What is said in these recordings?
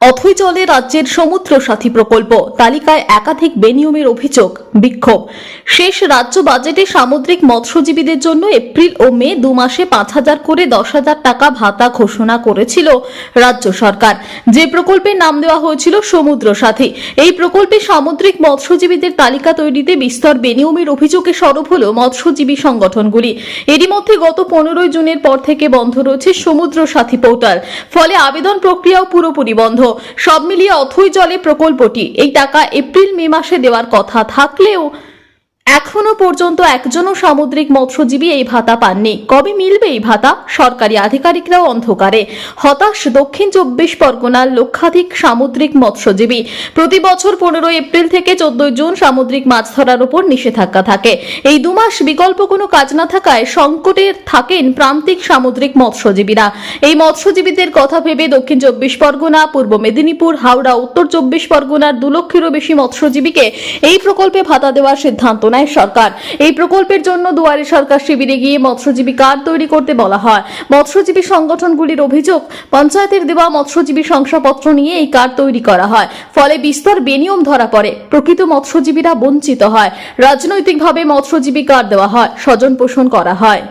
অথই জলে রাজ্যের সমুদ্র সাথী প্রকল্প। তালিকায় একাধিক বেনিয়মের অভিযোগ, বিক্ষোভ। শেষ রাজ্য বাজেটে সামুদ্রিক মৎস্যজীবীদের জন্য এপ্রিল ও মে দু মাসে পাঁচ হাজার করে দশ হাজার টাকা ভাতা ঘোষণা করেছিল রাজ্য সরকার। যে প্রকল্পের নাম দেওয়া হয়েছিল সমুদ্র সাথী এই প্রকল্পে সামুদ্রিক মৎস্যজীবীদের তালিকা তৈরিতে বিস্তর বেনিয়মের অভিযোগে সরব হল মৎস্যজীবী সংগঠনগুলি। এরই মধ্যে গত পনেরোই জুনের পর থেকে বন্ধ রয়েছে সমুদ্র সাথী পোর্টাল। ফলে আবেদন প্রক্রিয়াও পুরোপুরি বন্ধ। সব মিলিয়ে অথই জলে প্রকল্পটি। এই টাকা এপ্রিল মে মাসে দেওয়ার কথা থাকলেও এখনও পর্যন্ত একজনও সামুদ্রিক মৎস্যজীবী এই ভাতা পাননি। কবে মিলবে এই ভাতা? সরকারি আধিকারিকরাও অন্ধকারে। হতাশ দক্ষিণ চব্বিশ পরগনার লক্ষাধিক সামুদ্রিক মৎস্যজীবী। প্রতি বছর পনেরোই এপ্রিল থেকে চোদ্দই জুন সামুদ্রিক মাছ ধরার উপর নিষেধাজ্ঞা থাকে। এই দুমাস বিকল্প কোনো কাজ না থাকায় সংকটে থাকেন প্রান্তিক সামুদ্রিক মৎস্যজীবীরা। এই মৎস্যজীবীদের কথা ভেবে দক্ষিণ চব্বিশ পরগনা, পূর্ব মেদিনীপুর, হাওড়া, উত্তর চব্বিশ পরগনার দু লক্ষেরও বেশি মৎস্যজীবীকে এই প্রকল্পে ভাতা দেওয়ার সিদ্ধান্ত নেয়। সরকার। এই প্রকল্পের জন্য দুয়ারে সরকার শিবিরে গিয়ে মৎস্যজীবী কার্ড তৈরি করতে বলা হয়। মৎস্যজীবী সংগঠনগুলির অভিযোগ, পঞ্চায়েতের দেওয়া মৎস্যজীবী শংসাপত্র নিয়ে এই কার্ড তৈরি করা হয়। ফলে বিস্তর বেনিয়ম ধরা পড়ে। প্রকৃত মৎস্যজীবীরা বঞ্চিত হয়। রাজনৈতিকভাবে মৎস্যজীবী কার্ড দেওয়া হয়। স্বজন পোষণ করা হয়।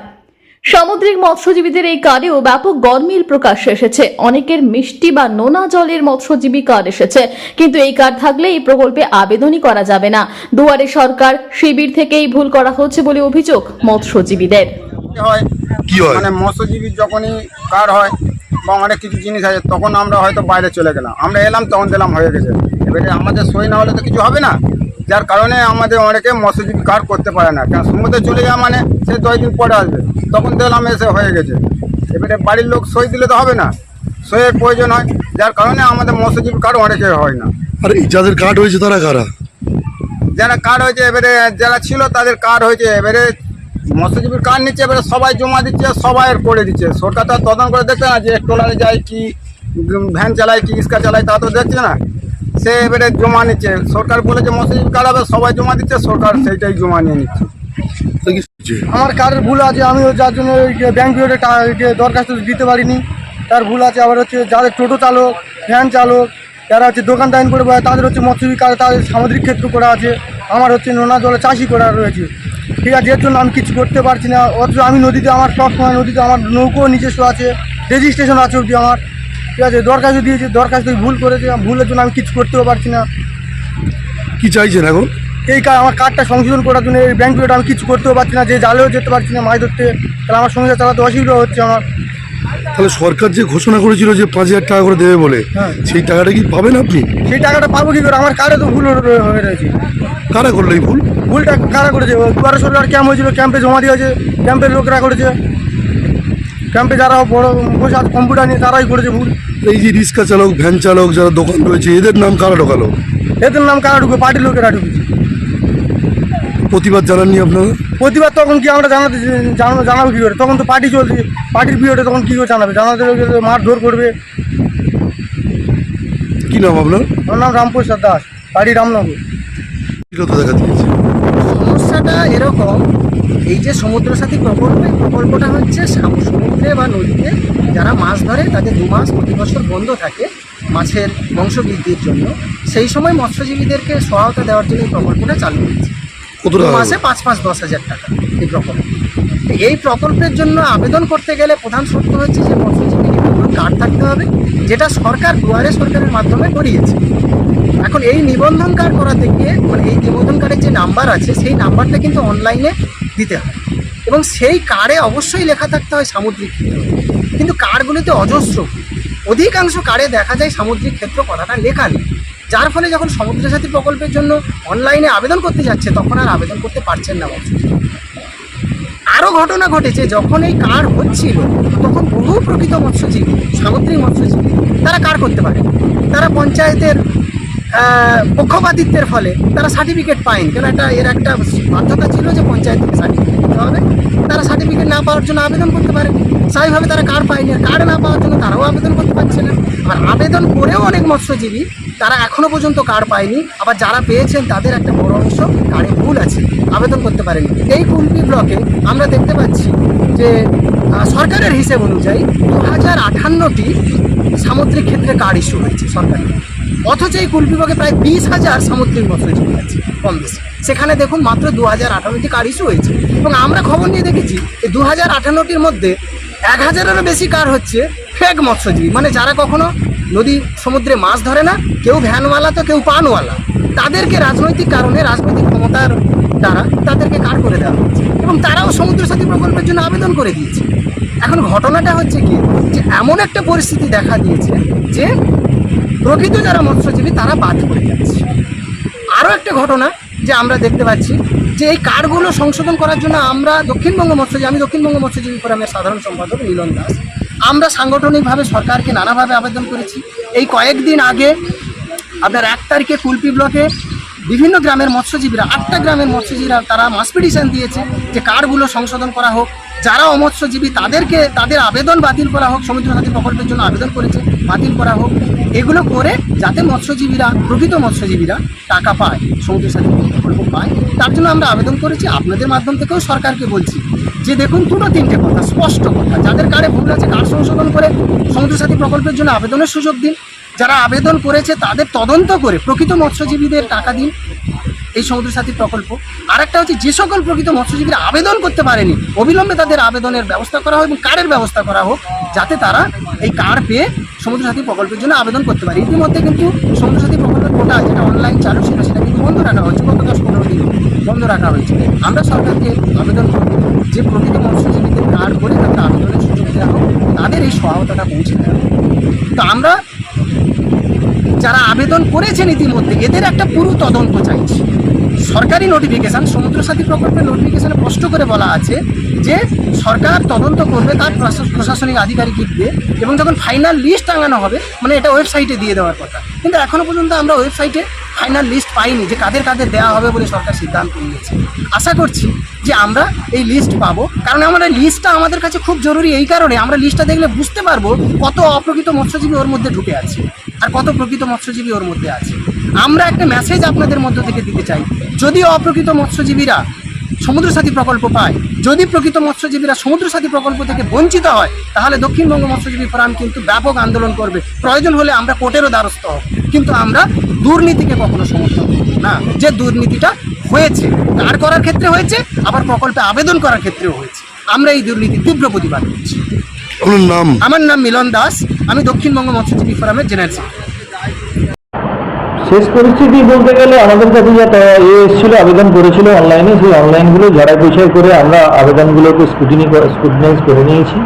সামুদ্রিক মৎস্যজীবীদের এই কার্ডেও ব্যাপক গরমিল প্রকাশ এসেছে। অনেকের মিষ্টি বা নোনা জলের মৎস্যজীবী কার্ড এসেছে। কিন্তু এই কার্ড থাকলে এই প্রকল্পে আবেদনই করা যাবে না। দুয়ারে সরকার শিবির থেকেই ভুল করা হচ্ছে বলে অভিযোগ মৎস্যজীবীদের। হয়? কি হয়? মানে মৎস্যজীবীর যখনই কার হয় বা অনেক কিছু জিনিস আছে তখন আমরা হয়তো বাইরে চলে গেলাম। আমরা এলাম তখন দিলাম হয়ে গেছে। এবারে আমাদের সই না হলে তো কিছু হবে না। যার কারণে আমাদের অনেকে মৎস্যজীবী কার করতে পারে না। কারণ সমুদ্রে চলে যাওয়া মানে সে দশ দিন পরে আসবে। তখন দিলাম এসে হয়ে গেছে। এবারে বাড়ির লোক সই দিলে তো হবে না। সইয়ের প্রয়োজন হয়। যার কারণে আমাদের মৎস্যজীবী কার্ড অনেকে হয় না। আর যাদের কার্ড হয়েছে তারা কারা? যারা কার্ড হয়েছে এবারে যারা ছিল তাদের কার্ড হয়েছে। এবারে মৎস্যজীবীর কার্ড নিচ্ছে এবারে সবাই জমা দিচ্ছে সবাই করে দিচ্ছে। সরকার তো আর তদন্ত করে দেখছে না যে ট্রলারে যায় কি ভ্যান চালায় কি রিক্সা চালায় তা তো দেখছে না। সে এবারে জমা নিচ্ছে। সরকার বলেছে কার্ড হবে সবাই জমা দিচ্ছে সরকার সেইটাই জমা নিয়ে নিচ্ছে? আমার কার্ডের ভুল আছে আমি ওই যার জন্য ওই যে ব্যাংক পিরিয়ডে দরখাস্ত দিতে পারিনি তার ভুল আছে। আবার হচ্ছে যাদের টোটো চালক ভ্যান চালক যারা হচ্ছে দোকান দাইন করে বয় তাদের হচ্ছে মৎস্যজীবী কার্ড তাদের সামুদ্রিক ক্ষেত্র করা আছে। আমার হচ্ছে নোনা জলে চাষি করা রয়েছে। ঠিক আছে এর জন্য আমি কিছু করতে পারছি না। অথচ আমি নদীতে আমার সব সময় নদীতে আমার নৌকো নিজস্ব আছে রেজিস্ট্রেশন আছে অবধি আমার। ঠিক আছে দরখাস্ত দিয়েছে দরখাস্ত ভুল করেছে ভুলের জন্য আমি কিছু করতেও পারছি না। কি চাইছেন এখন? এই কাজ আমার কার্ডটা সংশোধন করার জন্য এই ব্যাংক আমি কিছু করতেও পারছি না যে জালেও যেতে পারছি না মাছ ধরতে। তাহলে আমার সংসার চালাতে অসুবিধা হচ্ছে আমার। তাহলে সরকার যে ঘোষণা করেছিল যে পাঁচ হাজার টাকা করে দেবে বলে হ্যাঁ। সেই টাকাটা কি পাবেন আপনি? সেই টাকাটা পাবো কি করে? আমার কার্ডে তো ভুল হয়ে রয়েছে। কারা করল এই ভুল? ভুলটা কারা করেছে? দুয়ারে সরকার ক্যাম্প হয়েছিল ক্যাম্পে জমা দিয়েছে ক্যাম্পের লোকরা করেছে। ক্যাম্পে যারা বড় বসে কম্পিউটার নিয়ে তারাই করেছে ভুল। এই যে রিক্সা চালক ভ্যান চালক যারা দোকান রয়েছে এদের নাম কারা ঢোকালো? এদের নাম কারা ঢুকে পার্টির লোকেরা ঢুকেছে প্রতিবাদ জানাননি আপনারা? প্রতিবাদ তখন কি আমরা জানাতে জানাব জানাব কী করে? তখন তো পার্টি চলছে। পার্টির পিরিয়ডে তখন কী করে জানাবে? জানাতে মারধর করবে। কি নাম আপনার? আমার নাম রামপ্রসাদ দাস। বাড়ি রামনগর। কথা সমস্যাটা এরকম এই যে সমুদ্র সাথী প্রকল্প এই প্রকল্পটা হচ্ছে সামু- সমুদ্রে বা নদীতে যারা মাছ ধরে তাদের দু মাস প্রতি বছর বন্ধ থাকে মাছের বংশবৃদ্ধির জন্য। সেই সময় মৎস্যজীবীদেরকে সহায়তা দেওয়ার জন্য এই প্রকল্পটা চালু হয়েছে। মাসে পাঁচ পাঁচ দশ হাজার টাকা এই প্রকল্প। এই প্রকল্পের জন্য আবেদন করতে গেলে প্রধান শর্ত হচ্ছে যে মৎস্যজীবী কার্ড থাকতে হবে যেটা সরকার দুয়ারে সরকারের মাধ্যমে করিয়েছে। এখন এই নিবন্ধন কার্ড করাতে গিয়ে মানে এই নিবন্ধন কার্ডের যে নাম্বার আছে, সেই নাম্বারটা কিন্তু অনলাইনে দিতে হয়। এবং সেই কার্ডে অবশ্যই লেখা থাকতে হয় সামুদ্রিক ক্ষেত্র। কিন্তু কার্ডগুলিতে অজস্র। অধিকাংশ কার্ডে দেখা যায় সামুদ্রিক ক্ষেত্র কথাটা লেখা নেই। যার ফলে যখন সমুদ্র সাথী প্রকল্পের জন্য অনলাইনে আবেদন করতে যাচ্ছে, তখন আর আবেদন করতে পারছেন না আরও ঘটনা ঘটেছে, যখন এই কার হচ্ছিল, তখন বহু প্রকৃত মৎস্যজীবী, সামুদ্রিক মৎস্যজীবী, তারা কার করতে পারে তারা পঞ্চায়েতের পক্ষপাতিত্বের ফলে তারা সার্টিফিকেট পায়নি। কেন একটা এর একটা বাধ্যতা ছিল যে পঞ্চায়েত থেকে সার্টিফিকেট দিতে হবে। তারা সার্টিফিকেট না পাওয়ার জন্য আবেদন করতে পারে স্বাভাবিকভাবে তারা কার্ড পায়নি আর কার্ড না পাওয়ার জন্য তারাও আবেদন করতে পারছে না। আবার আবেদন করেও অনেক মৎস্যজীবী তারা এখনও পর্যন্ত কার্ড পায়নি। আবার যারা পেয়েছেন তাদের একটা বড় অংশ কার্ডে ভুল আছে, আবেদন করতে পারেনি। এই কুলপি ব্লকে আমরা দেখতে পাচ্ছি যে সরকারের হিসেব অনুযায়ী দু হাজার আঠান্নটি সামুদ্রিক ক্ষেত্রে কার ইস্যু হয়েছে সরকারের? অথচ এই কুল বিভাগে প্রায় বিশ হাজার সামুদ্রিক মৎস্যজীবী আছে কম বেশি। সেখানে দেখুন মাত্র দু হাজার আঠারোটি কার ইস্যু হয়েছে। এবং আমরা খবর নিয়ে দেখেছি যে দু হাজার আঠানোটির মধ্যে এক হাজারেরও বেশি কার হচ্ছে ফেক মৎস্যজীবী। মানে যারা কখনো নদী সমুদ্রে মাছ ধরে না, কেউ ভ্যানওয়ালা তো কেউ পানওয়ালা। তাদেরকে রাজনৈতিক কারণে, রাজনৈতিক ক্ষমতার দ্বারা তাদেরকে কার করে দেওয়া হচ্ছে? এবং তারাও সমুদ্র সাথী প্রকল্পের জন্য আবেদন করে দিয়েছে। এখন ঘটনাটা হচ্ছে কি? যে এমন একটা পরিস্থিতি দেখা দিয়েছে যে প্রকৃত যারা মৎস্যজীবী, তারা বাদ পড়ে যাচ্ছে। আরও একটা ঘটনা যে আমরা দেখতে পাচ্ছি, যে এই কার্ডগুলো সংশোধন করার জন্য আমরা দক্ষিণবঙ্গ মৎস্যজীবী, আমি দক্ষিণবঙ্গ মৎস্যজীবী ফোরামের সাধারণ সম্পাদক মিলন দাস আমরা সাংগঠনিকভাবে সরকারকে নানাভাবে আবেদন করেছি। এই কয়েকদিন আগে আপনার এক তারিখে কুলপি ব্লকে বিভিন্ন গ্রামের মৎস্যজীবীরা, আটটা গ্রামের মৎস্যজীবীরা তারা মাস পিটিশন দিয়েছে যে কার্ডগুলো সংশোধন করা হোক। যারা অমৎস্যজীবী, তাদেরকে, তাদের আবেদন বাতিল করা হোক, সমুদ্র সাথী প্রকল্পের জন্য আবেদন করেছে, বাতিল করা হোক। এগুলো করে যাতে মৎস্যজীবীরা, প্রকৃত মৎস্যজীবীরা টাকা পায় সমুদ্র সাথী প্রকল্প পায়। তার জন্য আমরা আবেদন করেছি, আপনাদের মাধ্যম থেকেও সরকারকে বলছি যে দেখুন, দুটো তিনটে কথা, স্পষ্ট কথা। যাদের কার্ডে ভুল আছে, কার্ড সংশোধন করে সমুদ্র সাথী প্রকল্পের জন্য আবেদনের সুযোগ দিন। যারা আবেদন করেছে তাদের তদন্ত করে প্রকৃত মৎস্যজীবীদের টাকা দিন এই সমুদ্র সাথী প্রকল্প। আর একটা হচ্ছে যে সকল প্রকৃত মৎস্যজীবীরা আবেদন করতে পারেনি, অবিলম্বে তাদের আবেদনের ব্যবস্থা করা হোক এবং কার্ডের ব্যবস্থা করা হোক, যাতে তারা এই কার্ড পেয়ে সমুদ্র সাথী প্রকল্পের জন্য আবেদন করতে পারে। ইতিমধ্যে কিন্তু সমুদ্র সাথী প্রকল্পের কোটা যেটা অনলাইন চালু ছিল সেটা কিন্তু বন্ধ রাখা হয়েছে। গত দশ পনেরো দিন বন্ধ রাখা হয়েছে। আমরা সরকারকে আবেদন করব যে প্রকৃত মৎস্যজীবীদের কার্ড করে তাদের আবেদনের সুযোগ দেওয়া হোক, তাদের এই সহায়তাটা পৌঁছে দেওয়া। তো আমরা যারা আবেদন করেছেন ইতিমধ্যে, এদের একটা পুরো তদন্ত চাইছি। সরকারি নোটিফিকেশান সমুদ্রসাথী প্রকল্পের নোটিফিকেশানে স্পষ্ট করে বলা আছে যে, সরকার তদন্ত করবে তার প্রশাসনিক আধিকারিক দিয়ে এবং যখন ফাইনাল লিস্ট টাঙানো হবে মানে এটা ওয়েবসাইটে দিয়ে দেওয়ার কথা। কিন্তু এখনও পর্যন্ত আমরা ওয়েবসাইটে ফাইনাল লিস্ট পাইনি যে কাদের কাদের দেওয়া হবে বলে সরকার সিদ্ধান্ত নিয়েছে। আশা করছি যে আমরা এই লিস্ট পাবো। কারণ আমরা লিস্টটা আমাদের কাছে খুব জরুরি এই কারণে আমরা লিস্টটা দেখলে বুঝতে পারব কত অপ্রকৃত মৎস্যজীবী ওর মধ্যে ঢুকে আছে আর কত প্রকৃত মৎস্যজীবী ওর মধ্যে আছে। আমরা একটা মেসেজ আপনাদের মধ্য থেকে দিতে চাই। যদি অপ্রকৃত মৎস্যজীবীরা সমুদ্র সাথী প্রকল্প পায়। যদি প্রকৃত মৎস্যজীবীরা সমুদ্র সাথী প্রকল্প থেকে বঞ্চিত হয় তাহলে দক্ষিণবঙ্গ মৎস্যজীবী ফোরাম কিন্তু ব্যাপক আন্দোলন করবে। প্রয়োজন হলে আমরা কোর্টেরও দ্বারস্থ হব। কিন্তু আমরা দুর্নীতিকে কখনো সমর্থন করব না। যে দুর্নীতিটা হয়েছে কার করার ক্ষেত্রে হয়েছে আবার প্রকল্পে আবেদন করার ক্ষেত্রেও হয়েছে। আমরা এই দুর্নীতির তীব্র প্রতিবাদ করছি। নাম? আমার নাম মিলন দাস। আমি দক্ষিণবঙ্গ মৎস্যজীবী ফোরামের জেনারেল সেক্রেটারি। শেষ পরিস্থিতি বলতে গেলে আমাদের কাছে যা এ এসেছিল, আবেদন করেছিল অনলাইনে সেই অনলাইনগুলো ঝাড়াই পয়সাই করে আমরা আবেদনগুলোকে স্কুটিনি স্কুটিনাইজ করে নিয়েছি।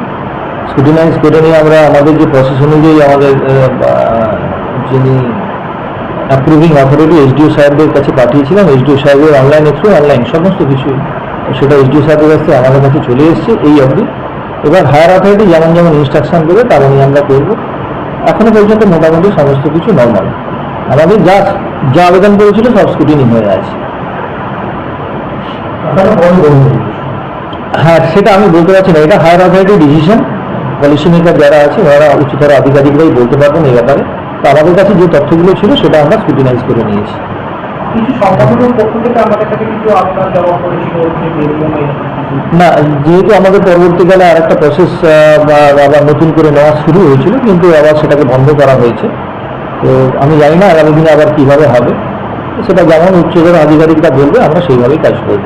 স্কুটিনাইজ করে নিয়ে আমরা আমাদের যে প্রসেস অনুযায়ী আমাদের যিনি অ্যাপ্রুভিং অথরিটি এসডিও সাহেবদের কাছে পাঠিয়েছিলাম। এসডিও সাহেবের অনলাইন এক্সু অনলাইন সমস্ত কিছু সেটা এসডিও সাহেবের কাছে আমাদের কাছে চলে এসেছে এই অবধি। এবার হায়ার অথরিটি যেমন যেমন ইনস্ট্রাকশন দেবে তেমনই আমরা করব। এখনও পর্যন্ত মোটামুটি সমস্ত কিছু নর্মাল আমাদের যা যা আবেদন করেছিল সব স্কুটিনি হয়ে আছে হ্যাঁ সেটা আমি বলতে পারছি না। এটা higher authority decision policy maker যারা আছে ওরা উচ্চতর আধিকারিকরাই বলতে পারবেন এই ব্যাপারে। তো আমাদের কাছে যে তথ্যগুলো ছিল সেটা আমরা স্কুটিনাইজ করে নিয়েছি। না যেহেতু আমাদের পরবর্তীকালে আর একটা প্রসেস বা আবার নতুন করে নেওয়া শুরু হয়েছিল কিন্তু আবার সেটাকে বন্ধ করা হয়েছে। তো আমি জানি না আগামী দিনে আবার কীভাবে হবে। সেটা যেমন উচ্চতর আধিকারিকরা বলবে, আমরা সেইভাবেই কাজ করব।